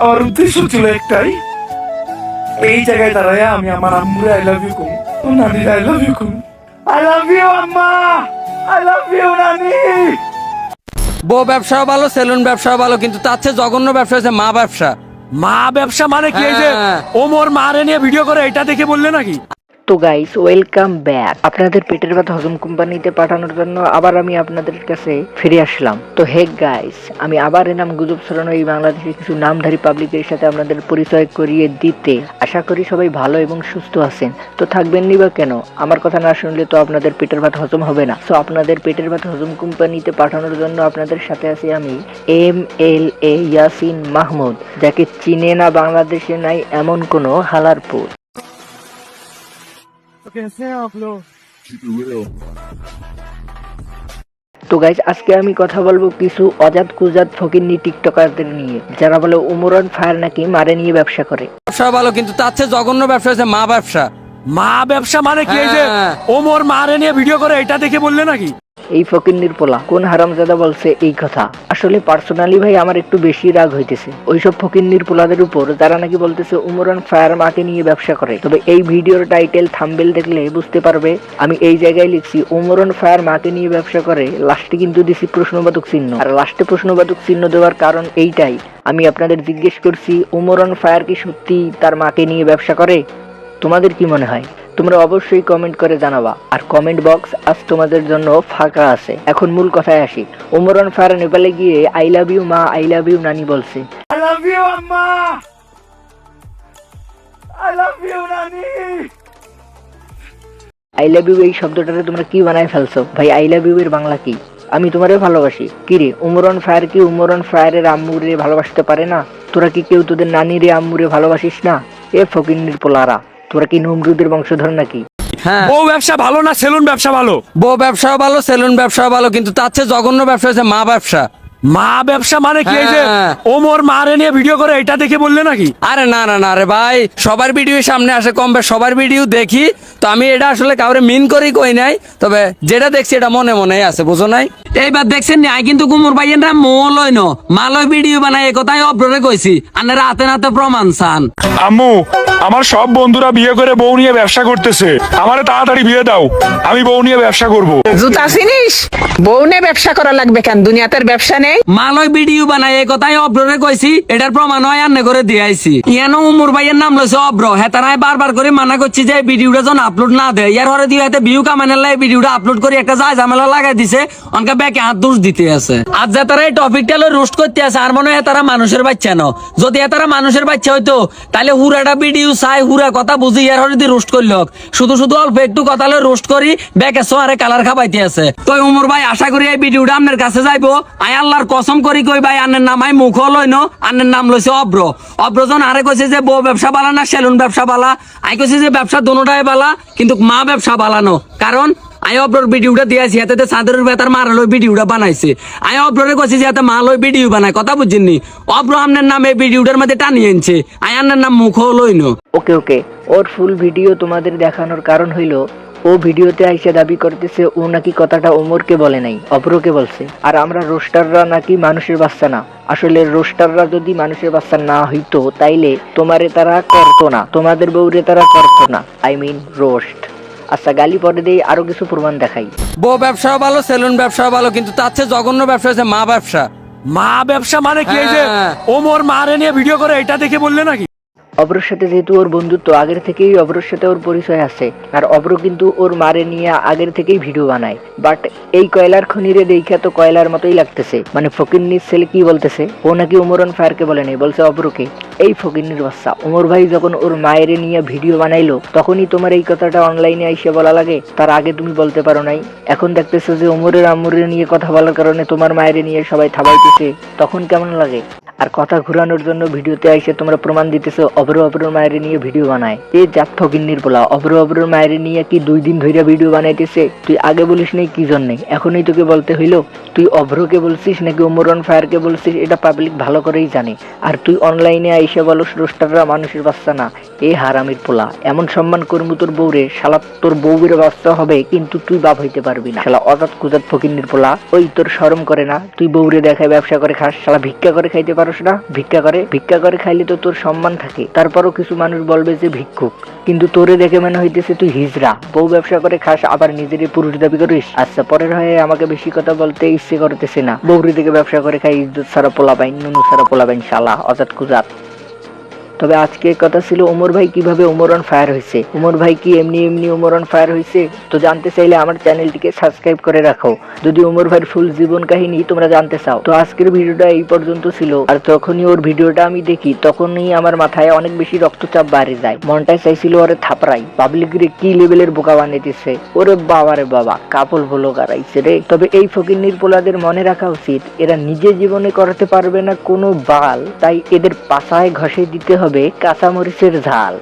আমার উদ্দেশ্য ছিল একটাই। এই জায়গায় দাঁড়ায় আমি আমার আম্মুরে আই লাভ ইউ কম। ও নানি আই লাভ ইউ কম। আই লাভ ইউ আম্মা! আই লাভ ইউ নানি! বউ ব্যবসাও ভালো সেলুন ব্যবসাও ভালো কিন্তু তার চেয়ে জঘন্য ব্যবসা হচ্ছে মা ব্যবসা। মা ব্যবসা মানে কি? এই যে হ্যাঁ। ওমর মারে নিয়ে ভিডিও করে এটা দেখে বললে নাকি? তো গাইস ওয়েলকাম ব্যাক আপনাদের পেটের ব্যথা হজম কোম্পানিতে পাঠানোর জন্য আবার আমি আপনাদের কাছে ফিরে আসলাম। তো হে গাইস আমি আবার এনাম গুজব ছড়ানো এই বাংলাদেশের কিছু নামধারী পাবলিকের সাথে আপনাদের পরিচয় করিয়ে দিতে। আশা করি সবাই ভালো এবং সুস্থ আছেন। তো থাকবেননি বা কেন? আমার কথা না শুনলে তো আপনাদের পেটের ভাত হজম হবে না। তো আপনাদের পেটের ভাত হজম কোম্পানিতে পাঠানোর জন্য আপনাদের সাথে আছি আমি M L A Yasin Mahmud যাকে চিনে না বাংলাদেশে নাই এমন কোনো হালারপুর তো গাইজ আজকে আমি কথা বলব কিছু অজাত কুজাত ফকিন্নি টিকটকারদের নিয়ে যারা বলে উমরন ফায়ার নাকি মারে নিয়ে ব্যবসা করে। ব্যবসা ভালো কিন্তু তার চেয়ে জঘন্য ব্যবসা হচ্ছে মা ব্যবসা। মা ব্যবসা মানে কি এই যে হ্যাঁ। ওমর মারে নিয়ে ভিডিও করে এটা দেখে বললে নাকি? এই ফকিন্নির পোলা, কোন হারামজাদা বলছে এই কথা? আসলে পার্সোনালি ভাই আমার একটু বেশি রাগ হইতেছে। ওইসব ফকিন্নির পোলাদের উপর যারা নাকি বলতেছে উমরন ফায়ার মাকে নিয়ে ব্যবসা করে। তবে এই ভিডিওর টাইটেল থাম্বেল দেখলে বুঝতে পারবে, আমি এই জায়গায় লিখছি উমরন ফায়ার মাকে নিয়ে ব্যবসা করে লাস্টে কিন্তু দিছি প্রশ্নবাদক চিহ্ন। আর লাস্টে প্রশ্নবাদক চিহ্ন দেওয়ার কারণ এইটাই, আমি আপনাদের জিজ্ঞেস করছি উমরন ফায়ার কি সত্যি তার মাকে নিয়ে ব্যবসা করে? তোমাদের কি মনে হয়? তোমরা অবশ্যই কমেন্ট করে জানাবা। আর কমেন্ট বক্স আজ তোমাদের জন্য ফাঁকা আছে। এখন মূল কথায় আসি। উমরন ফায়ার নেপালে গিয়ে আই লাভ ইউ মা আই লাভ ইউ নানি বলছে। আই লাভ ইউ আম্মা। আই লাভ ইউ নানি। আই লাভ ইউ এই শব্দটাতে তোমরা কি বানায় ফেলছো? ভাই আই লাভ ইউ এর বাংলা কি? আমি তোমারে ভালোবাসি। কি রে উমরন ফায়ার কি উমরন ফায়ারের আম্মুরে ভালোবাসতে পারে না? তোরা কি কেউ তোদের নানি রে আম্মুরে ভালোবাসিস না? এ ফকিন্নির পোলারা। তোরা কি নমরুদের বংশধর নাকি? হ্যাঁ। বউ ব্যবসা ভালো না সেলুন ব্যবসা ভালো? বউ ব্যবসাও ভালো সেলুন ব্যবসাও ভালো কিন্তু তার চেয়ে জঘন্য ব্যবসা হচ্ছে মা ব্যবসা। মা ব্যবসা মানে কি? এই যে হ্যাঁ। ওমর মারে নিয়ে ভিডিও করে এটা দেখে বললে নাকি? আরে না না না রে ভাই সবার ভিডিও সামনে আসে কম বেশ সবার ভিডিও দেখি। তো আমি এটা আসলে কাউরে মিন করি কই নাই। তবে যেটা দেখছি এটা মনে মনে আছে বুঝো নাই? এইবার দেখছেন নি আই কিন্তু কুমুর ভাইয়েনরা মোলই ন। মালয় ভিডিও বানাই কথাই অব্ররে কইছি। আনের হাতে নাতে প্রমাণ চান। আম্মু আমার সব বন্ধুরা বিয়ে করে বউ নিয়ে ব্যবসা করতেছে। আমারে তাড়াতাড়ি বিয়ে দাও। আমি বউ নিয়ে ব্যবসা করব। জুতা চিনিস বউ নিয়ে ব্যবসা করা লাগবে কেন? দুনিয়াতের ব্যবসা মালয় ভিডিও বানাই কথাই কইছি। এটার প্রমাণ হয় করে ইয়ানো উমর ভাইয়ের নাম অব্র। বারবার করে মানা করছি যে ভিডিওটা আপলোড না দেয়। ইয়ার হরে দিয়ে হাতে লাই ভিডিওটা আপলোড করে একটা ঝামেলা লাগাই দিছে। অনকা ব্যাকে হাত দোষ দিতে আছে। আজ যে তারা এই টপিকটা রোস্ট করতে আছে, আর মনে হয় তারা মানুষের বাচ্চা ন। যদি তারা মানুষের বাচ্চা হইতো তাহলে হুরাটা ভিডিও চাই, হুরা কথা বুঝি ইয়ার হরে দিয়ে রোস্ট করল শুধু শুধু অল্প একটু কথা লই রোস্ট করি, ব্যাকে সোয়ারে কালার খাবাইতে আছে। তো উমর ভাই, আশা করি এই ভিডিওটা আপনার কাছে যাইবো। আই আল্লাহর কসম করি কই ভাই, আন্নের নাম আই মুখ লই ন, আন্নের নাম লইছে অব্র। অব্রজন আরে কইছে যে বউ ব্যবসা বালা না সেলুন ব্যবসা বালা? আই কইছে যে ব্যবসা দোনোটাই বালা, কিন্তু মা ব্যবসা বালানো কারণ আই অব্রর ভিডিওটা দিয়েছি হাতে চাঁদের বেতার মারা লই ভিডিওটা বানাইছে। আই অব্ররে কইছি যে হাতে মা লই ভিডিও বানায়, কথা বুঝছেননি অব্র আমনের নাম ভিডিওটার মধ্যে টানিয়ে আনছে। আই আন্নের নাম মুখ লই ন। ওকে ওকে, ওর ফুল ভিডিও তোমাদের দেখানোর কারণ হইল ও ভিডিওতে আইসা দাবি করতেছে ও নাকি কথাটা ওমরকে বলে নাই অপরকে বলছে। আর আমরা রোস্টাররা নাকি মানুষের বাচ্চা না। আসলে রোস্টাররা যদি মানুষের বাচ্চা না হইতো তাইলে তোমারে তারা করতো না। তোমাদের বউরে তারা করতো না। I mean roast. আচ্ছা গালি পরে দিয়ে আরও কিছু প্রমাণ দেখাই। বউ ব্যবসাও ভালো সেলুন ব্যবসাও ভালো কিন্তু তার চেয়ে জঘন্য ব্যবসা হচ্ছে মা ব্যবসা। মা ব্যবসা মানে কি? এই যে হ্যাঁ। ওমর মারে নিয়ে ভিডিও করে এটা দেখে বললে নাকি? অব্রর সাথে যেহেতু ওর বন্ধুত্ব, আগের থেকেই অব্রর সাথে ওর পরিচয় আছে। আর অব্র কিন্তু ওর মারে নিয়ে আগের থেকেই ভিডিও বানায়। বাট এই কয়লার খনিরে দেখা তো কয়লার মতোই লাগতেছে। মানে ফকিন্নির ছেলে কি বলতেছে? ও নাকি উমরন ফায়ারকে বলে নাই বলছে অব্রকে, এই ফকিন্নির বাচ্চা ওমর ভাই যখন ওর মায়ের নিয়ে ভিডিও বানাইলো, তখনই তোমার এই কথাটা অনলাইনে আইসে বলা লাগে। তার আগে তুমি বলতে পারো নাই। এখন দেখতেছো যে ওমরের আম্মুরের নিয়ে কথা বলার কারণে তোমার মায়ের নিয়ে সবাই থাবাইতেছে। তখন কেমন লাগে? কথা ঘুরানোর জন্য ভিডিওতে আইসে তোমরা প্রমাণ দিতেছো, অভ্র অভ্রর মায়ের নিয়ে ভিডিও বানায়। এ জাত ফকিন্নির বলা অভ্র অভ্রর মায়ের নিয়ে কি দুই দিন ধইরা ভিডিও বানাইতেছে? তুই আগে বলিস নাই, কি জন্যে? এখনই তোকে বলতে হইল, তুই অভ্রকে বলছিস নাকি ওমরন ফায়ারকে বলছিস, এটা পাবলিক ভালো করেই জানে। আর তুই অনলাইনে আইসে বলস, রোস্টাররা মানুষের বাচ্চা না। এ হারামির পোলা, এমন সম্মান করব তোর বউরে, শালা তোর বউয়ের বাচ্চা হবে, কিন্তু তুই বাপ হইতে পারবি না। শালা অজাত কুজাত ফকিন্নির পোলা, ওই তোর শরম করে না, তুই বউরে দেখায় ব্যবসা করে খাস, শালা ভিক্ষা করে খাইতে পারোস না ভিক্ষা করে। ভিক্ষা করে খাইলে তো তোর সম্মান থাকে। তারপরও কিছু মানুষ বলবে যে ভিক্ষুক। কিন্তু তোরে দেখে মনে হইতেছে তুই হিজরা বউ ব্যবসা করে খাস, আবার নিজেরই পুরুষ দাবি করিস? আচ্ছা পরের হয়ে আমাকে বেশি কথা বলতে ইচ্ছে করতেছে না। বৌরি থেকে ব্যবসা করে খাই, ইজ্জত সারা পোলাবাইন, নুনু সারা পোলাবাইন শালা, অজাত কুজাত। তবে আজকে কথা ছিল ওমর ভাই কীভাবে ওমর অন ফায়ার হয়েছে। ওমর ভাই কি এমনি এমনি ওমর অন ফায়ার হয়েছে? তো জানতে চাইলে আমার চ্যানেলটিকে সাবস্ক্রাইব করে রাখো। যদি ওমর ভাইয়ের ফুল জীবন কাহিনী তোমরা জানতে চাও। তো আজকের ভিডিওটা এই পর্যন্ত ছিল। আর যখনই ওর ভিডিওটা আমি দেখি, তখনই আমার মাথায় অনেক বেশি রক্তচাপ বাড়ে যায়। মনটাই চাইছিল ওরে থাপড়াই। পাবলিক রে কি লেভেলের বোকা বানিয়েছে ওরে বাবা রে বাবা, কাপল বলো গারাইছে রে। তবে এই ফকির নির্পোলাদের মনে রাখা উচিত, এরা নিজে জীবনে করাতে পারবে না কোনো বাল। তাই এদের পাশায় ঘষে দিতে হবে কাঁচামরিচের ঝাল।